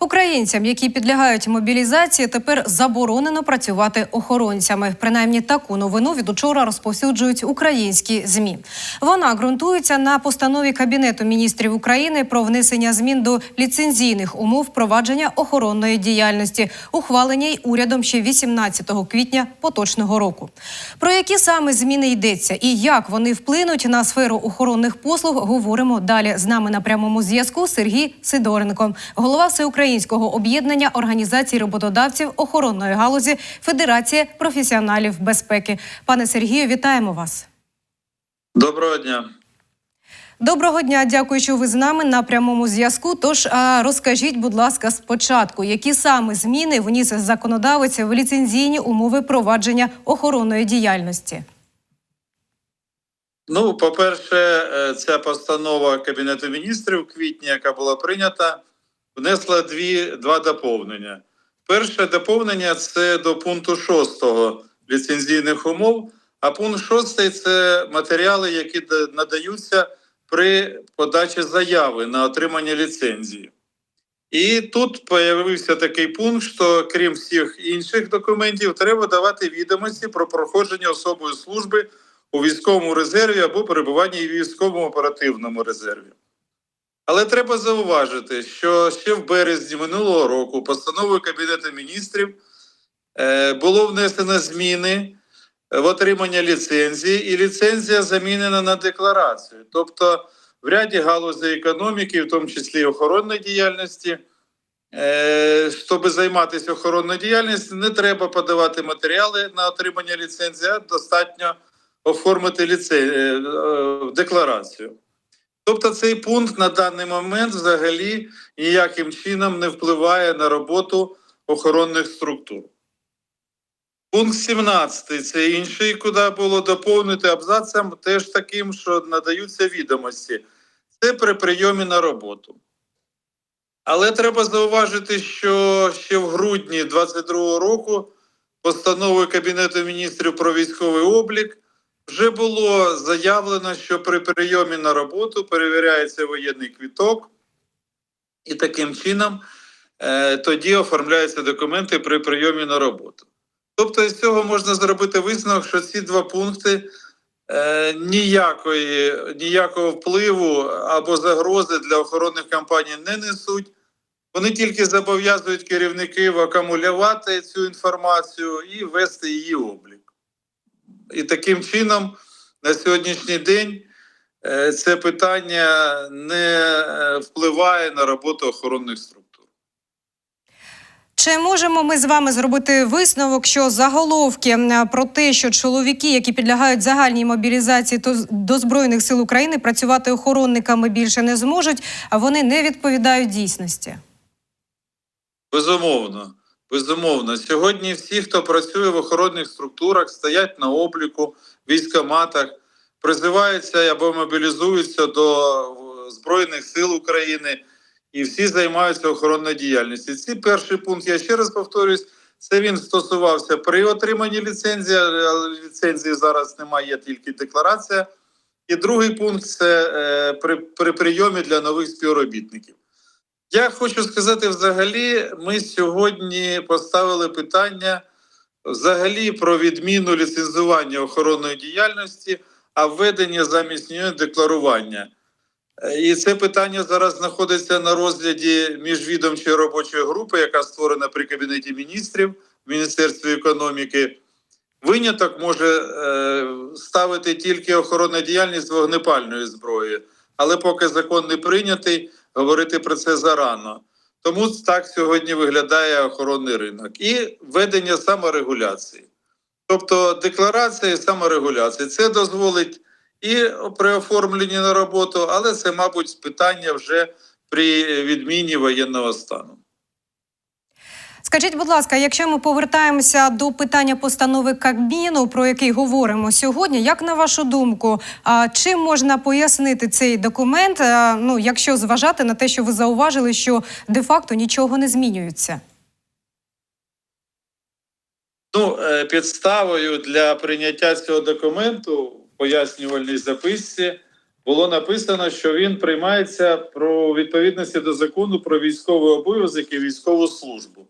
Українцям, які підлягають мобілізації, тепер заборонено працювати охоронцями. Принаймні таку новину від учора розповсюджують українські змі. Вона ґрунтується на постанові Кабінету міністрів України про внесення змін до ліцензійних умов провадження охоронної діяльності, ухваленій урядом ще 18 квітня поточного року. Про які саме зміни йдеться і як вони вплинуть на сферу охоронних послуг, говоримо далі. З нами на прямому зв'язку Сергій Сидоренко, голова всеукраїнського об'єднання організацій роботодавців охоронної галузі Федерація професіоналів безпеки. Пане Сергію, вітаємо вас. Доброго дня. Доброго дня, дякую, що ви з нами на прямому зв'язку. Тож розкажіть, будь ласка, спочатку, які саме зміни вніс законодавець в ліцензійні умови провадження охоронної діяльності? Ну, по-перше, е, ця постанова Кабінету міністрів в квітні, яка була прийнята, внесла дві, два доповнення. Перше доповнення це до пункту 6 ліцензійних умов, а пункт 6 це матеріали, які надаються при подачі заяви на отримання ліцензії. І тут появився такий пункт, що крім всіх інших документів, треба давати відомості про проходження особої служби у військовому резерві або перебування в військовому оперативному резерві. Але треба зауважити, що ще в березні минулого року постановою Кабінету міністрів е, було внесено зміни в отримання ліцензії, і ліцензія замінена на декларацію. Тобто, в ряді галузей економіки, в тому числі охоронної діяльності, е, щоб займатися охоронною діяльністю, не треба подавати матеріали на отримання ліцензії, а достатньо оформити ліцен... е, е, декларацію. Тобто цей пункт на даний момент взагалі ніяким чином не впливає на роботу охоронних структур. Пункт 17 це інший, куди було доповнити абзацем теж таким, що надаються відомості. Це при прийомі на роботу. Але треба зауважити, що ще в грудні 2022 року постановою Кабінету міністрів про військовий облік вже було заявлено, що при прийомі на роботу перевіряється воєнний квіток, і таким чином е, тоді оформляються документи при прийомі на роботу. Тобто, з цього можна зробити висновок, що ці два пункти е, ніякої, ніякого впливу або загрози для охоронних компаній не несуть. Вони тільки зобов'язують керівників акумулювати цю інформацію і вести її облік. І таким чином на сьогоднішній день е, це питання не е, впливає на роботу охоронних структур. Чи можемо ми з вами зробити висновок, що заголовки про те, що чоловіки, які підлягають загальній мобілізації то до збройних сил України, працювати охоронниками більше не зможуть, а вони не відповідають дійсності? Безумовно, безумовно. Сьогодні всі, хто працює в охоронних структурах, стоять на обліку, військоматах, призиваються або мобілізуються до е, Збройних сил України, і всі займаються охоронною діяльністю. Ці перший пункт, я ще раз повторюсь, це він стосувався при отриманні ліцензії, але ліцензії зараз немає, є тільки декларація. І другий пункт це е, при, при прийомі для нових співробітників. Я хочу сказати, взагалі, ми сьогодні поставили питання взагалі про відміну ліцензування охоронної діяльності, а введення замість нього декларування. Е, І це питання зараз знаходиться на розгляді міжвідомчої робочої групи, яка створена при Кабінеті міністрів в Міністерстві економіки. Виняток може е, ставити тільки охоронна діяльність вогнепальної зброї, але поки закон не прийнятий, говорити про це зарано. Тому так сьогодні виглядає охоронний ринок і введення саморегуляції. Тобто декларація і саморегуляція. Це дозволить і при оформленні на роботу, але це, мабуть, питання вже при відміні воєнного стану. Скажіть, будь ласка, якщо ми повертаємося до питання постанови Кабміну, про який говоримо сьогодні, як на вашу думку, чим можна пояснити цей документ? Ну, якщо зважати на те, що ви зауважили, що де-факто нічого не змінюється? Ну, е, підставою для прийняття цього документу в пояснювальній записці було написано, що він приймається про відповідності до закону про військовий обов'язок і військову службу.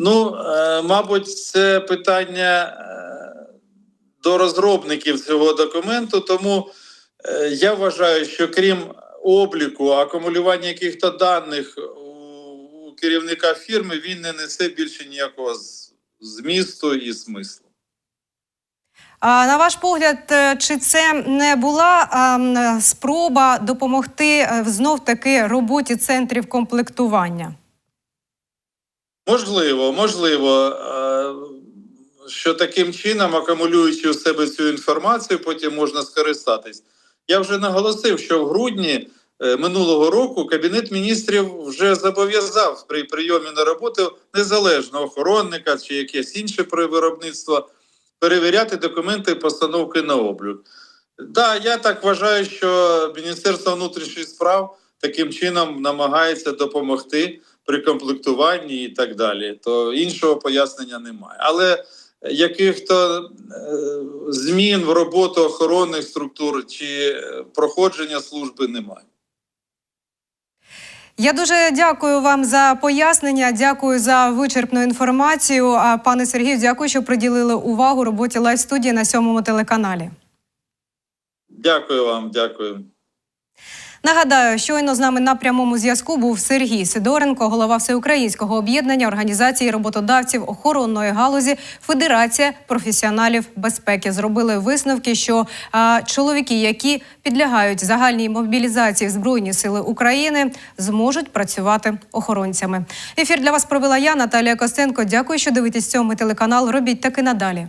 Ну, е, мабуть, це питання е, до розробників цього документу, тому е, я вважаю, що крім обліку, акумулювання яких-то даних у керівника фірми, він не несе більше ніякого змісту і смислу. А на ваш погляд, чи це не була а, спроба допомогти знов таки роботі центрів комплектування? Можливо, можливо, е, що таким чином, акумулюючи у себе цю інформацію, потім можна скористатись. Я вже наголосив, що в грудні е, минулого року Кабінет міністрів вже зобов'язав при прийомі на роботу незалежного охоронника чи якесь інше виробництво перевіряти документи постановки на облік. Да, я так вважаю, що Міністерство внутрішніх справ таким чином намагається допомогти при комплектуванні і так далі. То іншого пояснення немає. Але яких-то е, змін в роботу охоронних структур чи е, проходження служби немає. Я дуже дякую вам за пояснення. Дякую за вичерпну інформацію. А пане Сергію, дякую, що приділили увагу роботі лайв студії на сьомому телеканалі. Дякую вам, дякую. Нагадаю, щойно з нами на прямому зв'язку був Сергій Сидоренко, голова всеукраїнського об'єднання організації роботодавців охоронної галузі Федерація професіоналів безпеки. Зробили висновки, що а, чоловіки, які підлягають загальній мобілізації Збройні сили України, зможуть працювати охоронцями. Ефір для вас провела я, Наталія Костенко. Дякую, що дивитесь цьому телеканал. Робіть таки надалі.